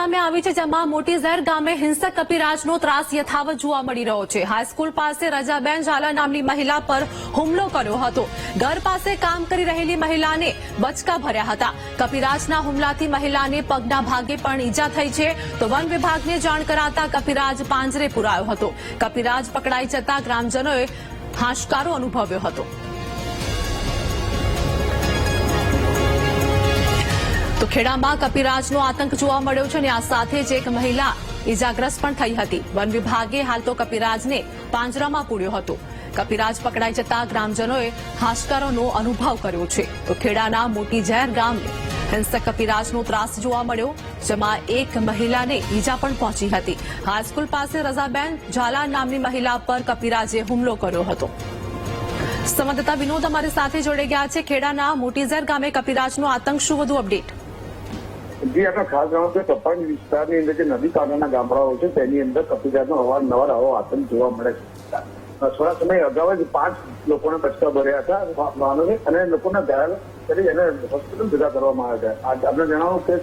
સામે આવી છે, જેમાં મોટી ઝેર ગામે હિંસક કપિરાજનો ત્રાસ યથાવત જોવા મળી રહ્યો છે. હાઈસ્કૂલ પાસે રજાબેન ઝાલા નામની મહિલા પર હુમલો કર્યો હતો. ઘર પાસે કામ કરી રહેલી મહિલાને બચકા ભર્યા હતા. કપિરાજના હુમલાથી મહિલાને પગના ભાગે પણ ઈજા થઈ છે. તો વન વિભાગને જાણ કરાતા કપિરાજ પાંજરે પુરાયો હતો. કપિરાજ પકડાઈ જતા ગ્રામજનોએ હાશકારો અનુભવ્યો હતો. તો ખેડામાં કપિરાજનો આતંક જોવા મળ્યો છે અને આ સાથે જ એક મહિલા ઇજાગ્રસ્ત પણ થઈ હતી. વન વિભાગે હાલ તો કપિરાજને પાંજરામાં પૂર્યો હતો. કપિરાજ પકડાઈ જતા ગ્રામજનોએ હાશકારોનો અનુભવ કર્યો છે. તો ખેડાના મોટી ઝેર ગામે હિંસક કપિરાજનો ત્રાસ જોવા મળ્યો, જેમાં એક મહિલાને ઈજા પણ પહોંચી હતી. હાઈસ્કૂલ પાસે રઝાબેન ઝાલા નામની મહિલા પર કપિરાજે હુમલો કર્યો હતો. સંવાદદાતા વિનોદ અમારી સાથે જોડાઈ ગયા છે. ખેડાના મોટીઝર ગામે કપિરાજનો આતંક શું વધુ અપડેટ? જે આપણે ખાસ જાણો કે કપાણી વિસ્તારની અંદર જે નદી કાંઠાના ગામડાઓ છે, તેની અંદર કપિરાજનો અવારનવાર આવો આતંક જોવા મળે છે. થોડા સમય અગાઉ જ પાંચ લોકોને બચકા ભર્યા હતા વાહનોને અને લોકોના ઘાયલ કરી એને હોસ્પિટલ ભેગા કરવામાં આવ્યા હતા. આપણે જણાવો કે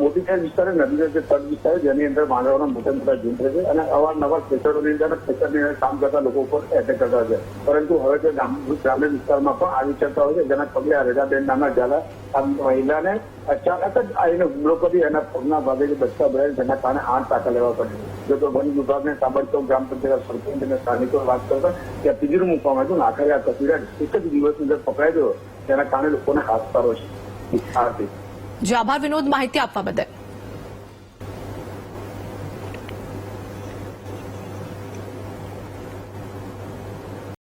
મોટી ખેડ વિસ્તારે નદી જે તટ વિસ્તાર જેની અંદર માંડવાના મોટા મોટા ઝુંડ છે, અને અવારનવાર ખેતરોની અંદર ખેતરની અંદર કામ કરતા લોકો ઉપર એટેક કરતા છે. પરંતુ હવે તે ગ્રામ્ય વિસ્તારમાં પણ આવી ચર્ચા હોય છે, જેના પગલે આ રજાબેન નામના ઝાલા મહિલાને અચાનક જ આવીને હુમલો કરી એના પગના ભાગે બચકા ભરાય જેના કારણે આઠ ટાંકા લેવા પડે જો તો વન વિભાગને તાબડતોબ ગ્રામ પંચાયત સરપંચ અને સ્થાનિકો વાત કરતા ત્યાં પિંજરું મૂકવામાં આવ્યું આખરે આ કપિરાજ એક જ દિવસની અંદર પકડાઈ ગયો તેના કારણે લોકોને હાથ સારો છે. આરતી જે, આભાર. વિનોદ, માહિતી આપવા બદલ.